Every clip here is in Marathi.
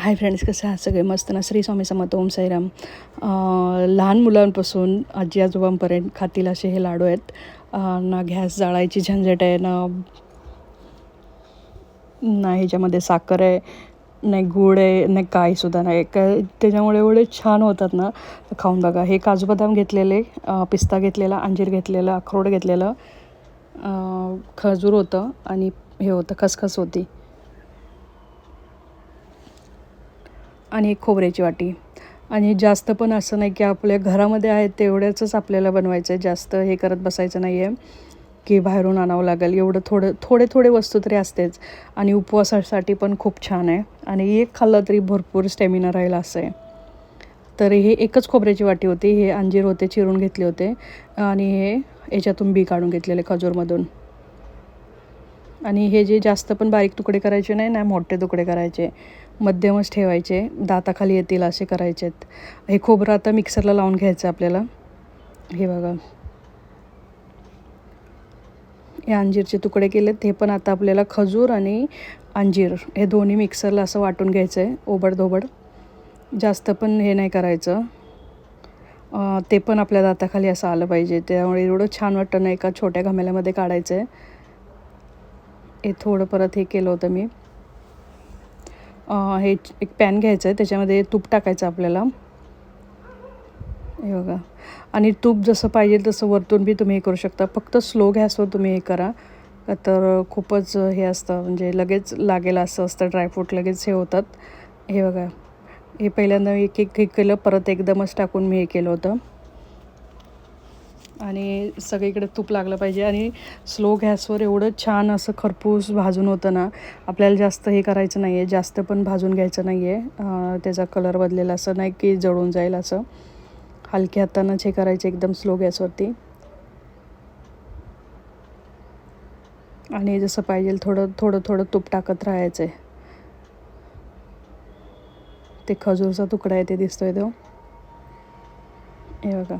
हाय फ्रेंड्स कसं आहात सगळे? मस्त ना? श्री स्वामी समत ओम साईराम. लहान मुलांपासून आजी आजोबांपर्यंत खातील असे हे लाडू आहेत. ना गॅस जाळायची झंझट आहे ना ना ह्याच्यामध्ये साखर आहे नाही गूळ आहे नाही काहीसुद्धा नाही. काय त्याच्यामुळे एवढे छान होतात ना? खाऊन बघा. हे काजू बदाम घेतलेले पिस्ता घेतलेला अंजीर घेतलेला अक्रोड घेतलेलं खजूर होतं आणि हे होतं खसखस होती. आणि एक खोबऱ्याची वाटी. आणि जास्त पण असं नाही की आपल्या घरामध्ये आहे तेवढ्याचंच आपल्याला बनवायचं आहे जास्त हे करत बसायचं नाही आहे की बाहेरून आणावं लागेल. एवढं थोडं थोडे थोडे वस्तू तरी असतेच. आणि उपवासासाठी पण खूप छान आहे. आणि एक खाल्लं तरी भरपूर स्टॅमिना राहील असं आहे तर हे एकच खोबऱ्याची वाटी होती. हे अंजीर होते चिरून घेतले होते. आणि हे याच्यातून बी काढून घेतलेले खजूरमधून. आणि हे जे जास्त पण बारीक तुकडे करायचे नाही ना मोठे तुकडे करायचे मध्यमच ठेवायचे दाताखाली येतील असे करायचे आहेत हे खोबरं आता मिक्सरला लावून घ्यायचं आपल्याला. हे बघा. हे अंजीरचे तुकडे केलेत ते पण आता आपल्याला खजूर आणि अंजीर हे दोन्ही मिक्सरला असं वाटून घ्यायचं आहे ओबडधोबड. जास्त पण हे नाही करायचं. ते पण आपल्या दाताखाली असं आलं पाहिजे त्यामुळे एवढं छान वाटतं ना एका छोट्या घमेल्यामध्ये काढायचं आहे हे थोडं परत हे केलं होतं मी. हे एक पॅन घ्यायचं आहे त्याच्यामध्ये तूप टाकायचं आपल्याला. हे बघा. आणि तूप जसं पाहिजे तसं वरतून बी तुम्ही हे करू शकता. फक्त स्लो गॅसवर तुम्ही हे करा. का तर खूपच हे असतं म्हणजे लगेच लागेल असं असतं ड्रायफ्रूट लगेच हे होतात. हे बघा. हे पहिल्यांदा मी एक एक हे केलं परत एकदमच टाकून मी हे केलं होतं. आणि सगळीकडे तूप लागलं पाहिजे आणि स्लो गॅसवर एवढं छान असं खरपूस भाजून होतं ना आपल्याला जास्त हे करायचं नाही आहे जास्त पण भाजून घ्यायचं नाही आहे त्याचा कलर बदलेला असं नाही की जळून जाईल असं. हलक्या हातानंच हे करायचं एकदम स्लो गॅसवरती. आणि जसं पाहिजे थोडं थोडं थोडं तूप टाकत राहायचं आहे ते खजूरचा तुकडा आहे ते दिसतोय तो. हे बघा.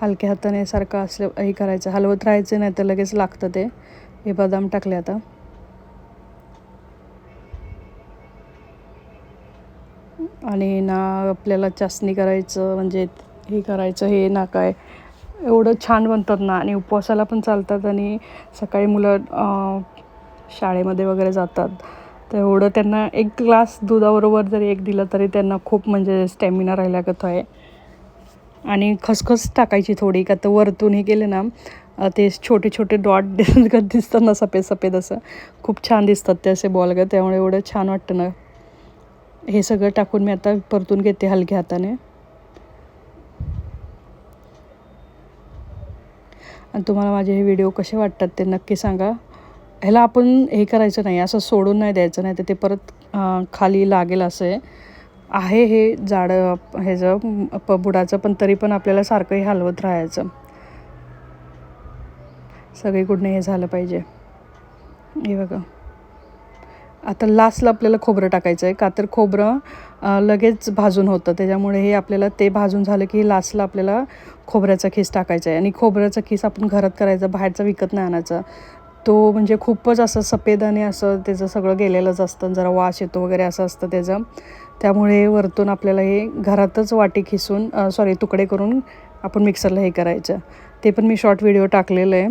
हलक्या हाताने सारखं असलं हे करायचं. हलवत राहायचं नाही तर लगेच लागतं ते. हे बदाम टाकले आता. आणि ना आपल्याला चाचणी करायचं म्हणजे हे करायचं हे ना काय. एवढं छान बनतात ना. आणि उपवासाला पण चालतात आणि सकाळी मुलं शाळेमध्ये वगैरे जातात. तर एवढं त्यांना एक ग्लास दुधाबरोबर जरी एक दिलं तरी त्यांना खूप म्हणजे स्टॅमिना राहिल्यागत आहे. आणि खसखस टाकायची थोडी का तर वरतून हे केले ना ते छोटे छोटे डॉट दिसतात ना सफेद सफेद असं. खूप छान दिसतात ते असे बॉल गं त्यामुळे एवढं छान वाटतं ना. हे सगळं टाकून मी आता परतून घेते हलक्या हाताने. आणि तुम्हाला माझे हे व्हिडिओ कसे वाटतात ते नक्की सांगा. ह्याला आपण हे करायचं नाही असं सोडून नाही द्यायचं नाही तर ते परत खाली लागेल असं आहे. आहे हे जाडं ह्याचं प बुडाचं पण तरी पण आपल्याला सारखं हे हलवत राहायचं. सगळीकडनं हे झालं पाहिजे. हे बघा. आता लास्टला आपल्याला खोबरं टाकायचं आहे का तर खोबरं लगेच भाजून होतं. त्याच्यामुळे हे आपल्याला ते भाजून झालं की लास्टला आपल्याला खोबऱ्याचा खीस टाकायचा आहे आणि खोबऱ्याचा खीस आपण घरात करायचा बाहेरचा विकत नाही आणायचा. तो म्हणजे खूपच असं सफेद आणि असं त्याचं सगळं गेलेलंच असतं. जरा वास येतो वगैरे असं असतं त्याचं. त्यामुळे वरतून आपल्याला हे घरातच वाटी खिसून सॉरी तुकडे करून आपण मिक्सरला हे करायचं. ते पण मी शॉर्ट व्हिडिओ टाकलेलं आहे.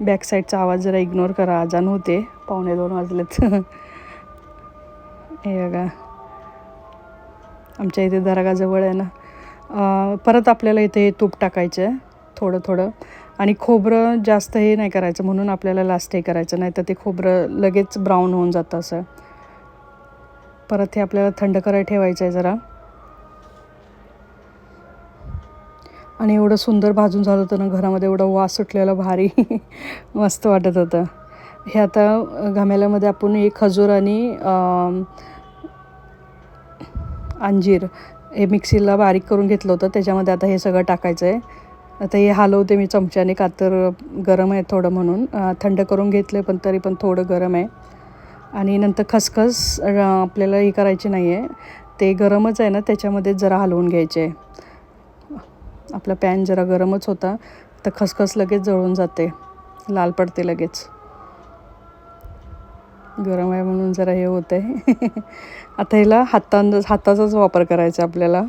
बॅक साईडचा आवाज जरा इग्नोर करा आजान होते. पावणे दोन वाजलेत. हे बघा. आमच्या इथे दरागाजवळ आहे ना. परत आपल्याला इथे तूप टाकायचं आहे थोडं थोडं. आणि खोबरं जास्त हे नाही करायचं म्हणून आपल्याला लास्ट हे करायचं नाही तर ते खोबरं लगेच ब्राऊन होऊन जातं असं. परत हे आपल्याला थंड करायला ठेवायचं आहे जरा. आणि एवढं सुंदर भाजून झालं होतं ना घरामध्ये एवढं वास सुटलेला भारी. मस्त वाटत होतं. हे आता घामेल्यामध्ये आपण एक खजूर आणि अंजीर हे मिक्सीला बारीक करून घेतलं होतं. त्याच्यामध्ये आता हे सगळं टाकायचं आहे आता हे हलवते मी चमच्याने का तर गरम आहे थोडं म्हणून. थंड करून घेतलं पण तरी पण थोडं गरम आहे. आणि नंतर खसखस आपल्याला हे करायची नाही आहे ते गरमच आहे ना त्याच्यामध्ये जरा हलवून घ्यायचे. आहे आपला पॅन जरा गरमच होता तर खसखस लगेच जळून जाते. लाल पडते लगेच. गरम आहे म्हणून जरा हे होतं आहे आता ह्याला हातां हाताचाच वापर करायचा आपल्याला.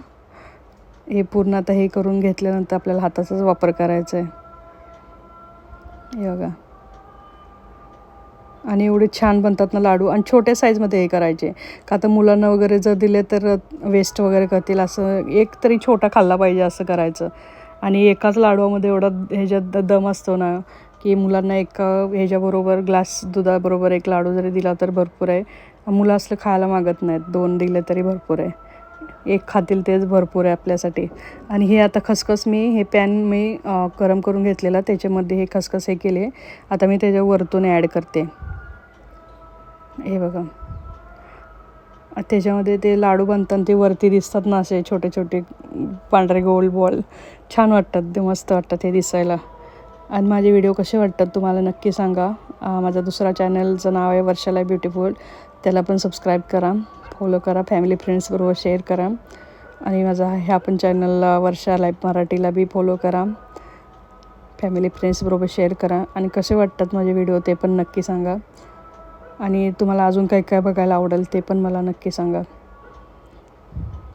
हे पूर्ण आता हे करून घेतल्यानंतर आपल्याला हाताचाच वापर करायचा आहे हे बघा. आणि एवढे छान बनतात ना लाडू. आणि छोट्या साईजमध्ये हे करायचे. का तर मुलांना वगैरे जर दिले तर वेस्ट वगैरे करतील. असं एक तरी छोटा खाल्ला पाहिजे असं करायचं. आणि एकाच लाडूमध्ये एवढा ह्याच्यात द- दम असतो ना की मुलांना एक ह्याच्याबरोबर ग्लास दुधाबरोबर एक लाडू जरी दिला तर भरपूर आहे. मुलं असलं खायला मागत नाहीत. दोन दिले तरी भरपूर आहे. एक खातील तेच भरपूर आहे आपल्यासाठी. आणि हे आता खसखस मी हे पॅन मी गरम करून घेतलेला. त्याच्यामध्ये हे खसखस हे केले. आता मी त्याच्या वरतून ॲड करते. हे बघा. त्याच्यामध्ये ते लाडू बनतात ते वरती दिसतात ना असे छोटे छोटे पांढरे गोल बॉल. छान वाटतात ते मस्त वाटतात हे दिसायला. आणि माझे व्हिडिओ कसे वाटतात तुम्हाला नक्की सांगा. माझा दुसरा चॅनलचं नाव आहे वर्षाला ब्युटिफुल. त्याला पण सबस्क्राईब करा फॉलो करा फॅमिली फ्रेंड्सबरोबर शेअर करा. आणि माझा ह्या पण चॅनलला वर्षा लाईफ मराठीला बी फॉलो करा. फॅमिली फ्रेंड्सबरोबर शेअर करा. आणि कसे वाटतात माझे व्हिडिओ ते पण नक्की सांगा. आणि तुम्हाला अजून काय काय बघायला आवडेल ते पण मला नक्की सांगा.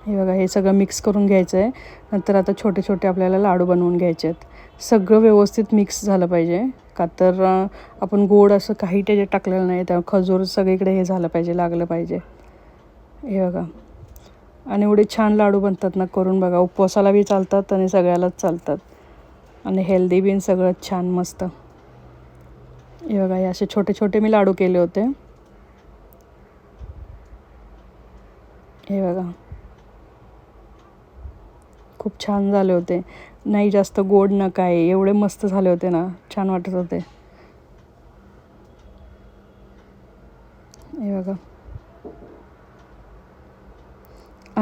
हे बघा हे सगळं मिक्स करून घ्यायचं आहे नंतर आता छोटे छोटे आपल्याला लाडू बनवून घ्यायचे आहेत. सगळं व्यवस्थित मिक्स झालं पाहिजे. का तर आपण गोड असं काही त्याच्यात टाकलेलं नाही त्या खजूर सगळीकडे हे झालं पाहिजे लागलं पाहिजे. हे बघा. आणि एवढे छान लाडू बनतात ना करून बघा. उपवासाला बी चालतात आणि सगळ्यालाच चालतात. आणि हेल्दी बीन सगळं छान मस्त. हे बघा हे असे छोटे छोटे मी लाडू केले होते. हे बघा. खूप छान झाले होते. नाही जास्त गोड न काय एवढे मस्त झाले होते ना. छान वाटत होते हे बघा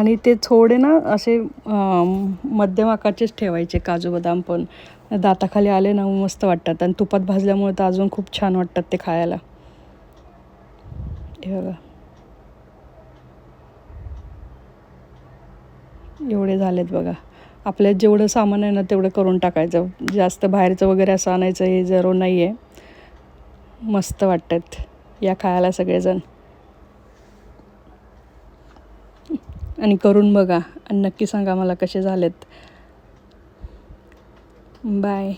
आणि ते थोडे ना असे मध्यम आकारचेच ठेवायचे काजू बदाम पण. दाताखाली आले ना मस्त वाटतात. आणि तुपात भाजल्यामुळे तर अजून खूप छान वाटतात ते खायला. हे बघा. एवढे झालेत बघा. आपल्यात जेवढं सामान आहे ना तेवढं करून टाकायचं. जास्त बाहेरचं वगैरे असं आणायचं हे जरूर नाही आहे मस्त वाटतात या खायला सगळेजण. आणि करून बघा. आणि नक्की सांगा मला कसे झालेत. बाय